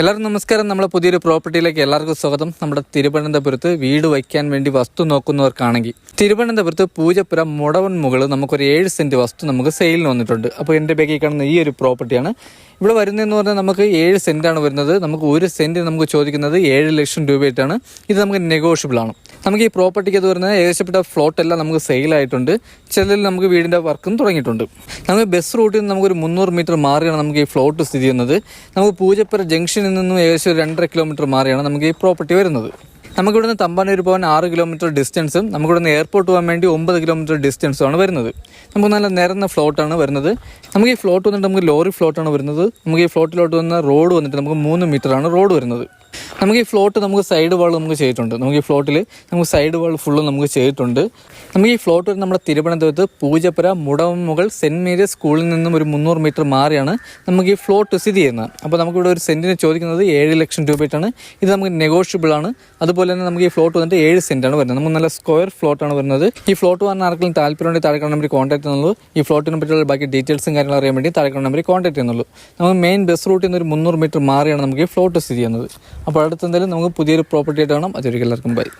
എല്ലാവർക്കും നമസ്കാരം. നമ്മുടെ പുതിയൊരു പ്രോപ്പർട്ടിയിലേക്ക് എല്ലാവർക്കും സ്വാഗതം. നമ്മുടെ തിരുവനന്തപുരത്ത് വീട് വയ്ക്കാൻ വേണ്ടി വസ്തു നോക്കുന്നവർക്കാണെങ്കിൽ തിരുവനന്തപുരത്ത് പൂജപ്പുര മുടവൻ മുകളിൽ നമുക്കൊരു ഏഴ് സെന്റ് വസ്തു നമുക്ക് സെയിലിന് വന്നിട്ടുണ്ട്. അപ്പോൾ എന്റെ ബാഗിൽ കാണുന്ന ഈ ഒരു പ്രോപ്പർട്ടിയാണ് ഇവിടെ വരുന്നതെന്ന് പറഞ്ഞാൽ നമുക്ക് ഏഴ് സെന്റാണ് വരുന്നത്. നമുക്ക് ഒരു സെന്റ് നമുക്ക് ചോദിക്കുന്നത് ഏഴ് ലക്ഷം രൂപയായിട്ടാണ്. ഇത് നമുക്ക് നെഗോഷ്യബിൾ ആണ്. നമുക്ക് ഈ പ്രോപ്പർട്ടിക്ക് അത് വരുന്നത് ഏകദേശപ്പെട്ട ഫ്ലോട്ട് എല്ലാം നമുക്ക് സെയിലായിട്ടുണ്ട് ചിലതിൽ നമുക്ക് വീടിന്റെ വർക്കും തുടങ്ങിയിട്ടുണ്ട്. നമുക്ക് ബസ് റൂട്ടിൽ നിന്ന് നമുക്കൊരു മുന്നൂറ് മീറ്റർ മാറിയാണ് നമുക്ക് ഈ ഫ്ലോട്ട് സ്ഥിതി ചെയ്യുന്നത്. നമുക്ക് പൂജപ്പുര ജംഗ്ഷനിൽ നിന്നും ഏകദേശം രണ്ടര കിലോമീറ്റർ മാറിയാണ് നമുക്ക് ഈ പ്രോപ്പർട്ടി വരുന്നത്. നമുക്ക് ഇവിടുന്ന് തമ്പാനൂർ പോകാൻ ആറ് കിലോമീറ്റർ ഡിസ്റ്റൻസും നമുക്കിവിടുന്ന് എയർപോർട്ട് പോകാൻ വേണ്ടി ഒമ്പത് കിലോമീറ്റർ ഡിസ്റ്റൻസും ആണ് വരുന്നത്. നമുക്ക് നല്ല നിരന്ന ഫ്ലോട്ടാണ് വരുന്നത്. നമുക്ക് ഈ ഫ്ലോട്ട് വന്നിട്ട് നമുക്ക് ലോറി ഫ്ലോട്ടാണ് വരുന്നത്. നമുക്ക് ഈ ഫ്ലോട്ടിലോട്ട് വന്ന റോഡ് വന്നിട്ട് നമുക്ക് മൂന്ന് മീറ്ററാണ് റോഡ് വരുന്നത്. നമുക്ക് ഈ ഫ്ലോട്ട് നമുക്ക് സൈഡ് വാൾ നമുക്ക് ചെയ്തിട്ടുണ്ട്. നമുക്ക് ഈ ഫ്ലോട്ടിൽ നമുക്ക് സൈഡ് വാൾ ഫുള്ളും നമുക്ക് ചെയ്തിട്ടുണ്ട്. നമുക്ക് ഈ ഫ്ലോട്ട് നമ്മുടെ തിരുവനന്തപുരത്ത് പൂജപ്പുര മുടവമുകൾ സെന്റ് മേരീസ് സ്കൂളിൽ നിന്നും ഒരു മുന്നൂറ് മീറ്റർ മാറിയാണ് നമുക്ക് ഈ ഫ്ലോട്ട് സ്ഥിതി ചെയ്യുന്നത്. അപ്പോൾ നമുക്കിവിടെ ഒരു സെന്റിന് ചോദിക്കുന്നത് ഏഴ് ലക്ഷം രൂപയായിട്ടാണ്. ഇത് നമുക്ക് നെഗോഷ്യബിൾ ആണ്. അതുപോലെ തന്നെ നമുക്ക് ഈ ഫ്ലോട്ട് വന്നിട്ട് ഏഴ് സെന്റാണ് വരുന്നത്. നമുക്ക് നല്ല സ്ക്വയർ ഫ്ലോട്ടാണ് വരുന്നത്. ഈ ഫ്ലോട്ട് വന്ന ആർക്കെങ്കിലും താല്പര്യമുണ്ടെങ്കിൽ താഴെ നമ്പർ കോൺടാക്ട് ചെയ്യുന്നുള്ളൂ. ഈ ഫ്ലോട്ടിനെ പറ്റിയുള്ള ബാക്കി ഡീറ്റെയിൽസും കാര്യങ്ങളും അറിയാൻ വേണ്ടി താഴെ നമ്പർ കോൺടാക്ട് ചെയ്യുന്നുള്ളൂ. നമുക്ക് മെയിൻ ബസ് റൂട്ടിൽ നിന്ന് ഒരു മുന്നൂറ് മീറ്റർ മാറിയാണ് നമുക്ക് ഈ ഫ്ലോട്ട് സ്ഥിതി ചെയ്യുന്നത്. അപ്പോൾ അടുത്ത് എന്തായാലും നമുക്ക് പുതിയൊരു പ്രോപ്പർട്ടി ആയിട്ട് കാണാം. അതൊരിക്കും എല്ലാവർക്കും ബൈ.